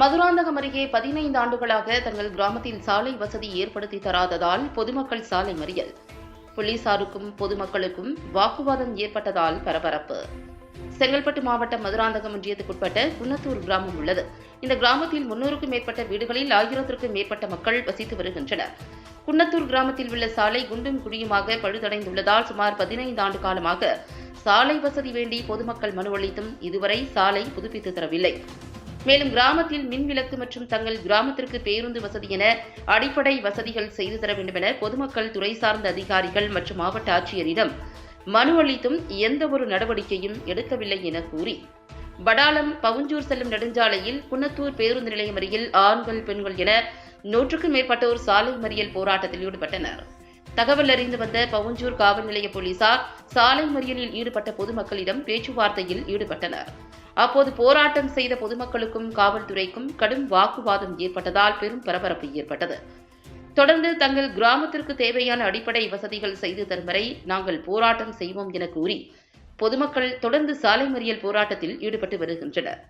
மதுராந்தகம் அருகே பதினைந்து ஆண்டுகளாக தங்கள் கிராமத்தில் சாலை வசதி ஏற்படுத்தி தராததால் பொதுமக்கள் சாலை மறியல். போலீசாருக்கும் பொதுமக்களுக்கும் வாக்குவாதம் ஏற்பட்டதால் பரபரப்பு. செங்கல்பட்டு மாவட்டம் மதுராந்தகம் ஒன்றியத்துக்குட்பட்ட குன்னத்தூர் கிராமம் உள்ளது. இந்த கிராமத்தில் முன்னூறுக்கும் மேற்பட்ட வீடுகளில் ஆயிரத்திற்கும் மேற்பட்ட மக்கள் வசித்து வருகின்றனர். குன்னத்தூர் கிராமத்தில் உள்ள சாலை குண்டும் குழியுமாக பழுதடைந்துள்ளதால் சுமார் பதினைந்து ஆண்டு காலமாக சாலை வசதி வேண்டி பொதுமக்கள் மனு அளித்தும் இதுவரை சாலை புதுப்பித்து தரவில்லை. மேலும் கிராமத்தில் மின் விளக்கு மற்றும் தங்கள் கிராமத்திற்கு பேருந்து வசதி என அடிப்படை வசதிகள் செய்து தர வேண்டும் என பொதுமக்கள் துறை சார்ந்த அதிகாரிகள் மற்றும் மாவட்ட ஆட்சியரிடம் மனு அளித்தும் எந்த ஒரு நடவடிக்கையும் எடுக்கவில்லை என கூறி படாலம் பவுஞ்சூர் செல்லும் நெடுஞ்சாலையில் குன்னத்தூர் பேருந்து நிலையம் அருகில் ஆண்கள் பெண்கள் என நூற்றுக்கும் மேற்பட்டோர் சாலை மறியல் போராட்டத்தில் ஈடுபட்டனர். தகவல் அறிந்து வந்த பவுஞ்சூர் காவல் நிலைய போலீசார் சாலை மறியலில் ஈடுபட்ட பொதுமக்களிடம் பேச்சுவார்த்தையில் ஈடுபட்டனர். அப்போது போராட்டம் செய்த பொதுமக்களுக்கும் காவல்துறைக்கும் கடும் வாக்குவாதம் ஏற்பட்டதால் பெரும் பரபரப்பு ஏற்பட்டது. தொடர்ந்து தங்கள் கிராமத்திற்கு தேவையான அடிப்படை வசதிகள் செய்து தரும் வரை நாங்கள் போராட்டம் செய்வோம் என கூறி பொதுமக்கள் தொடர்ந்து சாலை மறியல் போராட்டத்தில் ஈடுபட்டு வருகின்றனர்.